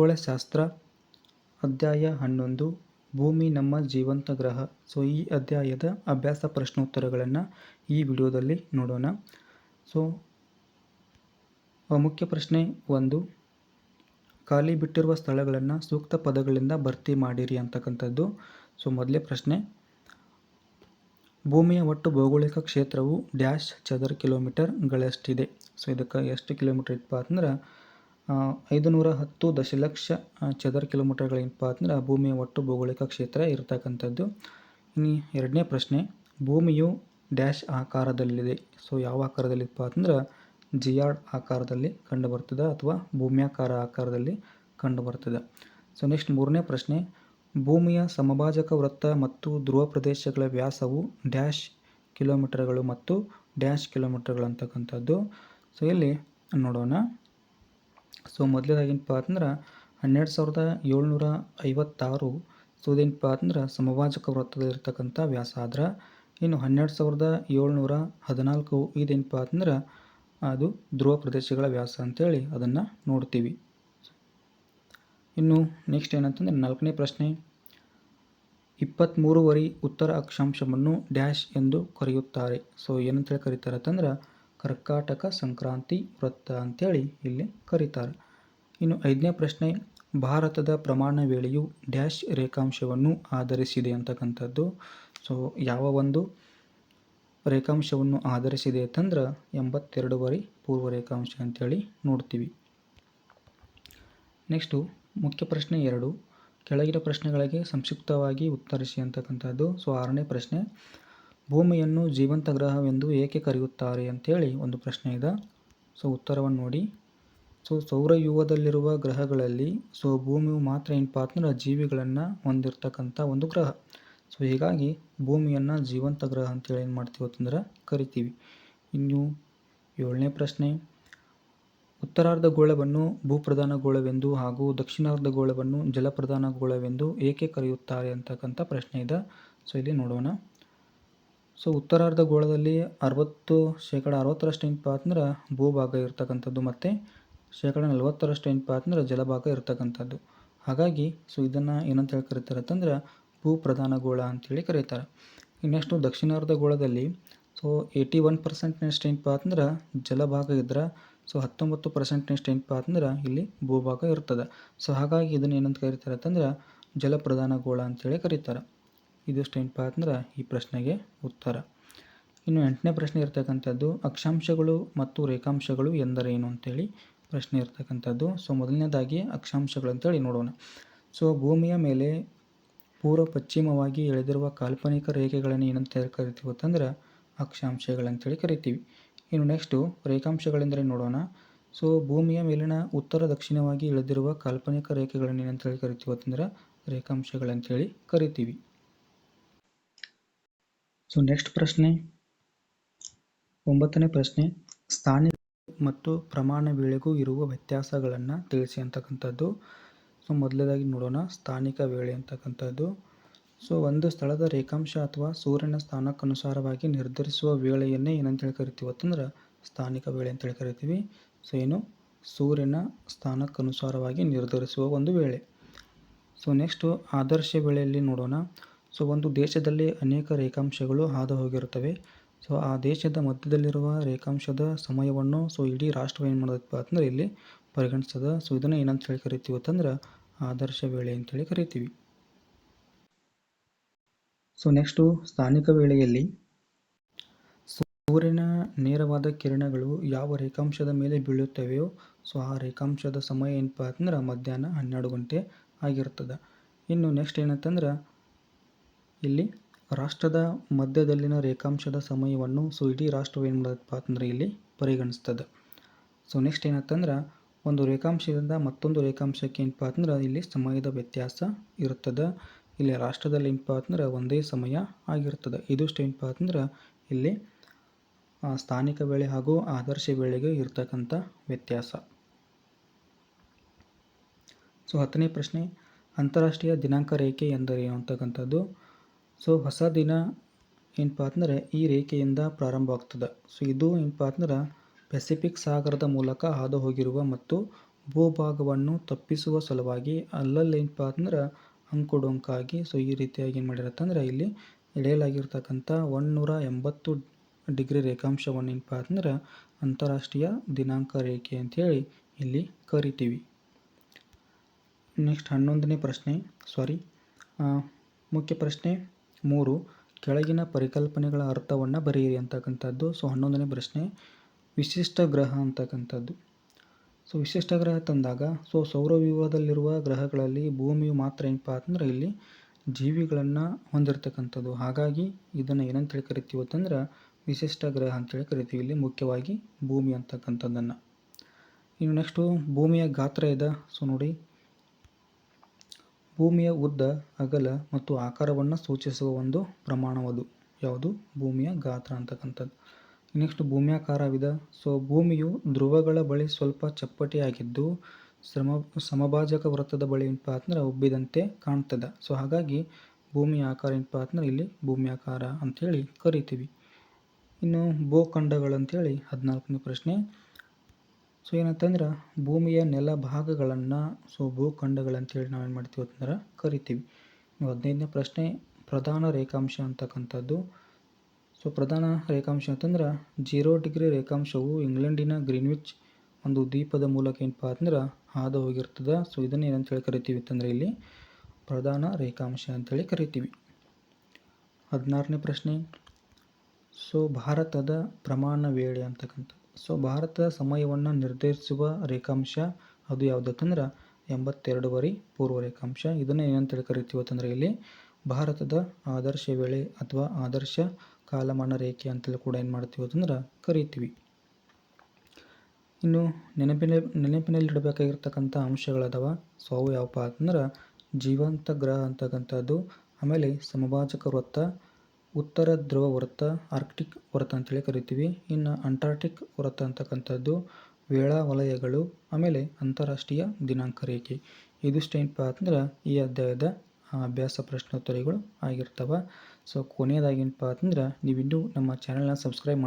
ಖಗೋಳಶಾಸ್ತ್ರ ಅಧ್ಯಾಯ ಹನ್ನೊಂದು, ಭೂಮಿ ನಮ್ಮ ಜೀವಂತ ಗ್ರಹ. ಸೊ ಈ ಅಧ್ಯಾಯದ ಅಭ್ಯಾಸ ಪ್ರಶ್ನೋತ್ತರಗಳನ್ನು ಈ ವಿಡಿಯೋದಲ್ಲಿ ನೋಡೋಣ. ಸೊ ಮುಖ್ಯ ಪ್ರಶ್ನೆ ಒಂದು, ಖಾಲಿ ಬಿಟ್ಟಿರುವ ಸ್ಥಳಗಳನ್ನು ಸೂಕ್ತ ಪದಗಳಿಂದ ಭರ್ತಿ ಮಾಡಿರಿ ಅಂತಕ್ಕಂಥದ್ದು. ಸೊ ಮೊದಲೇ ಪ್ರಶ್ನೆ, ಭೂಮಿಯ ಒಟ್ಟು ಭೌಗೋಳಿಕ ಕ್ಷೇತ್ರವು ಡ್ಯಾಶ್ ಚದರ ಕಿಲೋಮೀಟರ್ಗಳಷ್ಟಿದೆ. ಸೊ ಇದಕ್ಕೆ ಎಷ್ಟು ಕಿಲೋಮೀಟರ್ ಇತ್ತಪ್ಪ ಅಂದ್ರೆ ಐದು ನೂರ ಹತ್ತು ದಶಲಕ್ಷ ಚದರ ಕಿಲೋಮೀಟರ್ಗಳೇನಪ್ಪ ಅಂದ್ರೆ ಭೂಮಿಯ ಒಟ್ಟು ಭೌಗೋಳಿಕ ಕ್ಷೇತ್ರ ಇರತಕ್ಕಂಥದ್ದು. ಇನ್ನು ಎರಡನೇ ಪ್ರಶ್ನೆ, ಭೂಮಿಯು ಡ್ಯಾಶ್ ಆಕಾರದಲ್ಲಿದೆ. ಸೊ ಯಾವ ಆಕಾರದಲ್ಲಿಪ್ಪ ಅಂದ್ರೆ ಜಿಯಾರ್ಡ್ ಆಕಾರದಲ್ಲಿ ಕಂಡುಬರ್ತದೆ ಅಥವಾ ಭೂಮ್ಯಾಕಾರ ಆಕಾರದಲ್ಲಿ ಕಂಡುಬರ್ತದೆ. ಸೊ ನೆಕ್ಸ್ಟ್ ಮೂರನೇ ಪ್ರಶ್ನೆ, ಭೂಮಿಯ ಸಮಭಾಜಕ ವೃತ್ತ ಮತ್ತು ಧ್ರುವ ಪ್ರದೇಶಗಳ ವ್ಯಾಸವು ಡ್ಯಾಶ್ ಕಿಲೋಮೀಟರ್ಗಳು ಮತ್ತು ಡ್ಯಾಶ್ ಕಿಲೋಮೀಟರ್ಗಳು ಅಂತಕ್ಕಂಥದ್ದು ಸೊ ಇಲ್ಲಿ ನೋಡೋಣ. ಸೊ ಮೊದಲನೇದಾಗೇನಪ್ಪ ಅಂದ್ರೆ ಹನ್ನೆರಡು ಸಾವಿರದ ಏಳ್ನೂರ ಐವತ್ತಾರು. ಸೊ ಇದೇನಪ್ಪ ಅಂದ್ರೆ ಸಮಭಾಜಕ ವೃತ್ತದಲ್ಲಿರ್ತಕ್ಕಂಥ ವ್ಯಾಸ ಆದ್ರೆ ಇನ್ನು ಹನ್ನೆರಡು ಸಾವಿರದ ಏಳ್ನೂರ ಹದಿನಾಲ್ಕು ಇದೇನಪ್ಪ ಅಂದ್ರೆ ಅದು ಧ್ರುವ ಪ್ರದೇಶಗಳ ವ್ಯಾಸ ಅಂತೇಳಿ ಅದನ್ನು ನೋಡ್ತೀವಿ. ಇನ್ನು ನೆಕ್ಸ್ಟ್ ಏನಂತಂದರೆ ನಾಲ್ಕನೇ ಪ್ರಶ್ನೆ. ಇಪ್ಪತ್ತ್ಮೂರುವರೆ ಉತ್ತರ ಅಕ್ಷಾಂಶವನ್ನು ಡ್ಯಾಶ್ ಎಂದು ಕರೆಯುತ್ತಾರೆ. ಸೊ ಏನಂತೇಳಿ ಕರೀತಾರೆ ಅಂತಂದ್ರೆ ಕರ್ಕಾಟಕ ಸಂಕ್ರಾಂತಿ ವೃತ್ತ ಅಂತೇಳಿ ಇಲ್ಲಿ ಕರೀತಾರೆ. ಇನ್ನು ಐದನೇ ಪ್ರಶ್ನೆ, ಭಾರತದ ಪ್ರಮಾಣ ವೇಳೆಯು ಡ್ಯಾಶ್ ರೇಖಾಂಶವನ್ನು ಆಧರಿಸಿದೆ ಅಂತಕ್ಕಂಥದ್ದು. ಸೊ ಯಾವ ಒಂದು ರೇಖಾಂಶವನ್ನು ಆಧರಿಸಿದೆ ಅಂತಂದ್ರೆ ಎಂಬತ್ತೆರಡುವರೆ ಪೂರ್ವ ರೇಖಾಂಶ ಅಂತೇಳಿ ನೋಡ್ತೀವಿ. ನೆಕ್ಸ್ಟು ಮುಖ್ಯ ಪ್ರಶ್ನೆ ಎರಡು. ಕೆಳಗಿನ ಪ್ರಶ್ನೆಗಳಿಗೆ ಸಂಕ್ಷಿಪ್ತವಾಗಿ ಉತ್ತರಿಸಿ ಅಂತಕ್ಕಂಥದ್ದು. ಸೊ ಆರನೇ ಪ್ರಶ್ನೆ ಭೂಮಿಯನ್ನು ಜೀವಂತ ಗ್ರಹವೆಂದು ಏಕೆ ಕರೆಯುತ್ತಾರೆ ಅಂತೇಳಿ ಒಂದು ಪ್ರಶ್ನೆ ಇದೆ. ಸೊ, ಉತ್ತರವನ್ನು ನೋಡಿ. ಸೊ, ಸೌರವ್ಯೂಹದಲ್ಲಿರುವ ಗ್ರಹಗಳಲ್ಲಿ ಸೊ, ಭೂಮಿಯು ಮಾತ್ರ ಏನಪ್ಪ ಅಂದ್ರೆ ಜೀವಿಗಳನ್ನು ಹೊಂದಿರತಕ್ಕಂಥ ಒಂದು ಗ್ರಹ. ಸೊ, ಹೀಗಾಗಿ ಭೂಮಿಯನ್ನು ಜೀವಂತ ಗ್ರಹ ಅಂತೇಳಿ ಏನು ಮಾಡ್ತೀವಿ ಅಂತಂದ್ರೆ ಕರಿತೀವಿ. ಇನ್ನು ಏಳನೇ ಪ್ರಶ್ನೆ. ಉತ್ತರಾರ್ಧ ಗೋಳವನ್ನು ಭೂಪ್ರಧಾನ ಗೋಳವೆಂದು ಹಾಗೂ ದಕ್ಷಿಣಾರ್ಧ ಗೋಳವನ್ನು ಜಲಪ್ರಧಾನ ಗೋಳವೆಂದು ಏಕೆ ಕರೆಯುತ್ತಾರೆ ಅಂತಕ್ಕಂಥ ಪ್ರಶ್ನೆ ಇದೆ. ಸೊ, ಇಲ್ಲಿ ನೋಡೋಣ. ಸೊ ಉತ್ತರಾರ್ಧ ಗೋಳದಲ್ಲಿ ಅರವತ್ತು ಶೇಕಡ ಅರವತ್ತರಷ್ಟು ಏನಪ್ಪ ಅಂದ್ರೆ ಭೂಭಾಗ ಇರ್ತಕ್ಕಂಥದ್ದು ಮತ್ತು ಶೇಕಡ ನಲವತ್ತರಷ್ಟು ಏನಪ್ಪ ಅಂದ್ರೆ ಜಲಭಾಗ ಇರ್ತಕ್ಕಂಥದ್ದು. ಹಾಗಾಗಿ ಸೊ ಇದನ್ನು ಏನಂತ ಹೇಳಿ ಕರೀತಾರೆ ಅಂತಂದ್ರೆ ಭೂ ಪ್ರಧಾನ ಗೋಳ ಅಂತೇಳಿ ಕರೀತಾರೆ. ಇನ್ನೆಷ್ಟು ದಕ್ಷಿಣಾರ್ಧ ಗೋಳದಲ್ಲಿ ಸೊ ಏಯ್ಟಿ ಒನ್ ಪರ್ಸೆಂಟ್ನಷ್ಟು ಏನಪ್ಪ ಅಂದ್ರೆ ಜಲಭಾಗ ಇದ್ರೆ ಸೊ ಹತ್ತೊಂಬತ್ತು ಪರ್ಸೆಂಟ್ನಷ್ಟು ಏನಪ್ಪ ಅಂದ್ರೆ ಇಲ್ಲಿ ಭೂಭಾಗ ಇರ್ತದೆ. ಸೊ ಹಾಗಾಗಿ ಇದನ್ನು ಏನಂತ ಕರೀತಾರೆ ಅಂತಂದ್ರೆ ಜಲಪ್ರಧಾನ ಗೋಳ ಅಂತೇಳಿ ಕರೀತಾರೆ. ಇದಿಷ್ಟು ಅಂದ್ರೆ ಈ ಪ್ರಶ್ನೆಗೆ ಉತ್ತರ. ಇನ್ನು ಎಂಟನೇ ಪ್ರಶ್ನೆ ಇರ್ತಕ್ಕಂಥದ್ದು, ಅಕ್ಷಾಂಶಗಳು ಮತ್ತು ರೇಖಾಂಶಗಳು ಎಂದರೇನು ಅಂತೇಳಿ ಪ್ರಶ್ನೆ ಇರ್ತಕ್ಕಂಥದ್ದು. ಸೊ ಮೊದಲನೇದಾಗಿ ಅಕ್ಷಾಂಶಗಳು ಅಂತೇಳಿ ನೋಡೋಣ. ಸೊ ಭೂಮಿಯ ಮೇಲೆ ಪೂರ್ವ ಪಶ್ಚಿಮವಾಗಿ ಎಳೆದಿರುವ ಕಾಲ್ಪನಿಕ ರೇಖೆಗಳನ್ನು ಏನಂತ ಕರಿತೀವಿ ಅಂತಂದ್ರೆ ಅಕ್ಷಾಂಶಗಳಂತೇಳಿ ಕರಿತೀವಿ. ಇನ್ನು ನೆಕ್ಸ್ಟು ರೇಖಾಂಶಗಳೆಂದರೆ ನೋಡೋಣ. ಸೊ ಭೂಮಿಯ ಮೇಲಿನ ಉತ್ತರ ದಕ್ಷಿಣವಾಗಿ ಇಳಿದಿರುವ ಕಾಲ್ಪನಿಕ ರೇಖೆಗಳನ್ನು ಏನಂತೇಳಿ ಕರಿತೀವಿ ಅಂತಂದ್ರೆ ರೇಖಾಂಶಗಳಂತೇಳಿ ಕರಿತೀವಿ. ಸೊ ನೆಕ್ಸ್ಟ್ ಪ್ರಶ್ನೆ, ಒಂಬತ್ತನೇ ಪ್ರಶ್ನೆ ಸ್ಥಾನಿಕ ಮತ್ತು ಪ್ರಮಾಣ ವೇಳೆಗೂ ಇರುವ ವ್ಯತ್ಯಾಸಗಳನ್ನು ತಿಳಿಸಿ ಅಂತಕ್ಕಂಥದ್ದು. ಸೊ ಮೊದಲನೇದಾಗಿ ನೋಡೋಣ, ಸ್ಥಾನಿಕ ವೇಳೆ ಅಂತಕ್ಕಂಥದ್ದು. ಸೊ ಒಂದು ಸ್ಥಳದ ರೇಖಾಂಶ ಅಥವಾ ಸೂರ್ಯನ ಸ್ಥಾನಕ್ಕನುಸಾರವಾಗಿ ನಿರ್ಧರಿಸುವ ವೇಳೆಯನ್ನೇ ಏನಂತೇಳಿ ಕರಿತೀವಿ ಅಂತಂದ್ರೆ, ಸ್ಥಾನಿಕ ವೇಳೆ ಅಂತೇಳಿ ಕರಿತೀವಿ ಸೊ ಏನು? ಸೂರ್ಯನ ಸ್ಥಾನಕ್ಕನುಸಾರವಾಗಿ ನಿರ್ಧರಿಸುವ ಒಂದು ವೇಳೆ. ಸೊ ನೆಕ್ಸ್ಟು ಆದರ್ಶ ವೇಳೆಯಲ್ಲಿ ನೋಡೋಣ. ಸೊ ಒಂದು ದೇಶದಲ್ಲಿ ಅನೇಕ ರೇಖಾಂಶಗಳು ಹಾದು ಹೋಗಿರುತ್ತವೆ ಸೊ ಆ ದೇಶದ ಮಧ್ಯದಲ್ಲಿರುವ ರೇಖಾಂಶದ ಸಮಯವನ್ನು, ಸೊ ಇಡೀ ರಾಷ್ಟ್ರ ಏನು ಮಾಡೋದಪ್ಪ ಅಂತಂದ್ರೆ ಇಲ್ಲಿ ಪರಿಗಣಿಸ್ತದೆ. ಸೊ ಇದನ್ನು ಏನಂತ ಹೇಳಿ ಕರಿತೀವಿ ಅಂತಂದ್ರೆ ಆದರ್ಶ ವೇಳೆ ಅಂತೇಳಿ ಕರಿತೀವಿ. ಸೊ ನೆಕ್ಸ್ಟು ಸ್ಥಾನಿಕ ವೇಳೆಯಲ್ಲಿ ಸೂರ್ಯನ ನೇರವಾದ ಕಿರಣಗಳು ಯಾವ ರೇಖಾಂಶದ ಮೇಲೆ ಬೀಳುತ್ತವೆಯೋ, ಸೊ ಆ ರೇಖಾಂಶದ ಸಮಯ ಏನಪ್ಪ ಅಂತಂದ್ರೆ ಮಧ್ಯಾಹ್ನ ಹನ್ನೆರಡು ಗಂಟೆ ಆಗಿರ್ತದೆ. ಇನ್ನು ನೆಕ್ಸ್ಟ್ ಏನಂತಂದ್ರೆ ಇಲ್ಲಿ ರಾಷ್ಟ್ರದ ಮಧ್ಯದಲ್ಲಿನ ರೇಖಾಂಶದ ಸಮಯವನ್ನು ಸೊ ಇಡೀ ರಾಷ್ಟ್ರವೇನು ಮಾಡೋದಪ್ಪ ಅಂತಂದ್ರೆ ಇಲ್ಲಿ ಪರಿಗಣಿಸ್ತದೆ. ಸೊ ನೆಕ್ಸ್ಟ್ ಏನಂತಂದ್ರೆ, ಒಂದು ರೇಖಾಂಶದಿಂದ ಮತ್ತೊಂದು ರೇಖಾಂಶಕ್ಕೆ ಏನಪ್ಪ ಅಂತಂದ್ರೆ ಇಲ್ಲಿ ಸಮಯದ ವ್ಯತ್ಯಾಸ ಇರುತ್ತದೆ. ಇಲ್ಲಿ ರಾಷ್ಟ್ರದಲ್ಲಿ ಏನಪ್ಪ ಅಂತಂದ್ರೆ ಒಂದೇ ಸಮಯ ಆಗಿರ್ತದೆ ಇದಿಷ್ಟು ಏನಪ್ಪ ಅಂತಂದ್ರೆ ಇಲ್ಲಿ ಸ್ಥಾನಿಕ ಬೆಳೆ ಹಾಗೂ ಆದರ್ಶ ಬೆಳೆಗೆ ಇರ್ತಕ್ಕಂಥ ವ್ಯತ್ಯಾಸ. ಸೊ ಹತ್ತನೇ ಪ್ರಶ್ನೆ, ಅಂತಾರಾಷ್ಟ್ರೀಯ ದಿನಾಂಕ ರೇಖೆ ಎಂದರೇನು ಅಂತಕ್ಕಂಥದ್ದು. ಸೊ ಹೊಸ ದಿನ ಏನಪ್ಪ ಅಂದ್ರೆ ಈ ರೇಖೆಯಿಂದ ಪ್ರಾರಂಭವಾಗ್ತದೆ. ಸೊ ಇದು ಏನಪ್ಪ ಅಂದ್ರೆ ಪೆಸಿಫಿಕ್ ಸಾಗರದ ಮೂಲಕ ಹಾದು ಹೋಗಿರುವ ಮತ್ತು ಭೂಭಾಗವನ್ನು ತಪ್ಪಿಸುವ ಸಲುವಾಗಿ ಅಲ್ಲಲ್ಲಿ ಏನಪ್ಪ ಅಂದ್ರೆ ಅಂಕುಡೊಂಕಾಗಿ ಸೊ ಈ ರೀತಿಯಾಗಿ ಏನು ಮಾಡಿರತ್ತಂದ್ರೆ ಇಲ್ಲಿ ಎಳೆಯಲಾಗಿರ್ತಕ್ಕಂಥ ಒಂದುನೂರ ಎಂಬತ್ತು ಡಿಗ್ರಿ ರೇಖಾಂಶವನ್ನು ಏನಪ್ಪ ಅಂದ್ರೆ ಅಂತಾರಾಷ್ಟ್ರೀಯ ದಿನಾಂಕ ರೇಖೆ ಅಂತೇಳಿ ಇಲ್ಲಿ ಕರಿತೀವಿ. ನೆಕ್ಸ್ಟ್ ಹನ್ನೊಂದನೇ ಪ್ರಶ್ನೆ ಸಾರಿ ಮುಖ್ಯ ಪ್ರಶ್ನೆ ಮೂರು, ಕೆಳಗಿನ ಪರಿಕಲ್ಪನೆಗಳ ಅರ್ಥವನ್ನು ಬರೆಯಿರಿ ಅಂತಕ್ಕಂಥದ್ದು. ಸೊ, ಹನ್ನೊಂದನೇ ಪ್ರಶ್ನೆ, ವಿಶಿಷ್ಟ ಗ್ರಹ ಅಂತಕ್ಕಂಥದ್ದು. ಸೊ, ವಿಶಿಷ್ಟ ಗ್ರಹ ತಂದಾಗ, ಸೊ, ಸೌರವ್ಯೂಹದಲ್ಲಿರುವ ಗ್ರಹಗಳಲ್ಲಿ ಭೂಮಿಯು ಮಾತ್ರ ಏನಪ್ಪ ಅಂತಂದ್ರೆ ಇಲ್ಲಿ ಜೀವಿಗಳನ್ನು ಹೊಂದಿರತಕ್ಕಂಥದ್ದು. ಹಾಗಾಗಿ ಇದನ್ನು ಏನಂತೇಳಿ ಕರಿತೀವಿ ಅಂತಂದ್ರೆ, ವಿಶಿಷ್ಟ ಗ್ರಹ ಅಂತೇಳಿ ಕರಿತೀವಿ. ಇಲ್ಲಿ ಮುಖ್ಯವಾಗಿ ಭೂಮಿ ಅಂತಕ್ಕಂಥದ್ದನ್ನು. ಇನ್ನು ನೆಕ್ಸ್ಟು ಭೂಮಿಯ ಗಾತ್ರ ಇದೆ ಸೊ, ನೋಡಿ ಭೂಮಿಯ ಉದ್ದ, ಅಗಲ ಮತ್ತು ಆಕಾರವನ್ನು ಸೂಚಿಸುವ ಒಂದು ಪ್ರಮಾಣವದು. ಯಾವುದು? ಭೂಮಿಯ ಗಾತ್ರ ಅಂತಕ್ಕಂಥದ್ದು. ನೆಕ್ಸ್ಟ್ ಭೂಮ್ಯಾಕಾರವಿದ. ಸೊ, ಭೂಮಿಯು ಧ್ರುವಗಳ ಬಳಿ ಸ್ವಲ್ಪ ಚಪ್ಪಟೆಯಾಗಿದ್ದು ಸಮ ಸಮಭಾಜಕ ವೃತ್ತದ ಬಳಿ ಏನಪ್ಪ ಅಂದ್ರೆ ಉಬ್ಬಿದಂತೆ ಕಾಣ್ತದೆ. ಸೊ, ಹಾಗಾಗಿ ಭೂಮಿಯ ಆಕಾರ ಏನಪ್ಪ ಅಂದ್ರೆ ಇಲ್ಲಿ ಭೂಮ್ಯಾಕಾರ ಅಂಥೇಳಿ ಕರಿತೀವಿ. ಇನ್ನು ಭೂಖಂಡಗಳಂಥೇಳಿ ಹದಿನಾಲ್ಕನೇ ಪ್ರಶ್ನೆ. ಸೊ ಏನಂತಂದ್ರೆ, ಭೂಮಿಯ ನೆಲ ಭಾಗಗಳನ್ನು ಸೊ ಭೂಖಂಡಗಳಂತೇಳಿ ನಾವೇನು ಮಾಡ್ತೀವಿ ಅಂತಂದ್ರೆ ಕರಿತೀವಿ. ಹದಿನೈದನೇ ಪ್ರಶ್ನೆ, ಪ್ರಧಾನ ರೇಖಾಂಶ ಅಂತಕ್ಕಂಥದ್ದು. ಸೊ ಪ್ರಧಾನ ರೇಖಾಂಶ ಅಂತಂದ್ರೆ, ಜೀರೋ ಡಿಗ್ರಿ ರೇಖಾಂಶವು ಇಂಗ್ಲೆಂಡಿನ ಗ್ರೀನ್ವಿಚ್ ಒಂದು ದ್ವೀಪದ ಮೂಲಕ ಏನಪ್ಪ ಅಂದ್ರೆ ಹಾದು ಹೋಗಿರ್ತದೆ. ಸೊ ಇದನ್ನು ಏನಂತೇಳಿ ಕರಿತೀವಿ ಅಂತಂದರೆ ಇಲ್ಲಿ ಪ್ರಧಾನ ರೇಖಾಂಶ ಅಂತೇಳಿ ಕರಿತೀವಿ. ಹದಿನಾರನೇ ಪ್ರಶ್ನೆ. ಸೊ ಭಾರತದ ಪ್ರಮಾಣ ವೇಳೆ ಅಂತಕ್ಕಂಥ ಸೊ ಭಾರತದ ಸಮಯವನ್ನು ನಿರ್ಧರಿಸುವ ರೇಖಾಂಶ ಅದು ಯಾವುದಂತಂದ್ರೆ ಎಂಬತ್ತೆರಡುವರೆ ಪೂರ್ವ ರೇಖಾಂಶ. ಇದನ್ನು ಕರಿತೀವಿ ಅಂತಂದ್ರೆ ಇಲ್ಲಿ ಭಾರತದ ಆದರ್ಶ ವೇಳೆ ಅಥವಾ ಆದರ್ಶ ಕಾಲಮಾನ ರೇಖೆ ಅಂತೇಳಿ ಕೂಡ ಏನು ಮಾಡ್ತೀವಿ ಅಂತಂದ್ರೆ ಕರಿತೀವಿ. ಇನ್ನು ನೆನಪಿನ ನೆನಪಿನಲ್ಲಿಡಬೇಕಾಗಿರ್ತಕ್ಕಂಥ ಅಂಶಗಳದಾವ. ಸೊ ಅವು ಯಾವಪ್ಪ ಅಂತಂದ್ರೆ ಜೀವಂತ ಗ್ರಹ ಅಂತಕ್ಕಂಥದ್ದು, ಆಮೇಲೆ ಸಮಭಾಜಕ ವೃತ್ತ ಉತ್ತರ ಧ್ರುವ ವೃತ್ತ ಆರ್ಕ್ಟಿಕ್ ವೃತ್ತ ಅಂತೇಳಿ ಕರಿತೀವಿ. ಇನ್ನು ಅಂಟಾರ್ಟಿಕ್ ವೃತ್ತ ಅಂತಕ್ಕಂಥದ್ದು ವೇಳಾ ವಲಯಗಳು, ಆಮೇಲೆ ಅಂತಾರಾಷ್ಟ್ರೀಯ ದಿನಾಂಕ ರೇಖೆ. ಇದಿಷ್ಟು ಏನಪ್ಪಾ ಅಂತಂದ್ರೆ ಈ ಅಧ್ಯಾಯದ ಅಭ್ಯಾಸ ಪ್ರಶ್ನೋತ್ತರಿಗಳು ಆಗಿರ್ತವೆ. ಸೊ ಕೊನೆಯದಾಗಿ ಏನಪ್ಪ ಅಂತಂದ್ರೆ, ನೀವಿನ್ನೂ ನಮ್ಮ ಚಾನಲ್ನ ಸಬ್ಸ್ಕ್ರೈಬ್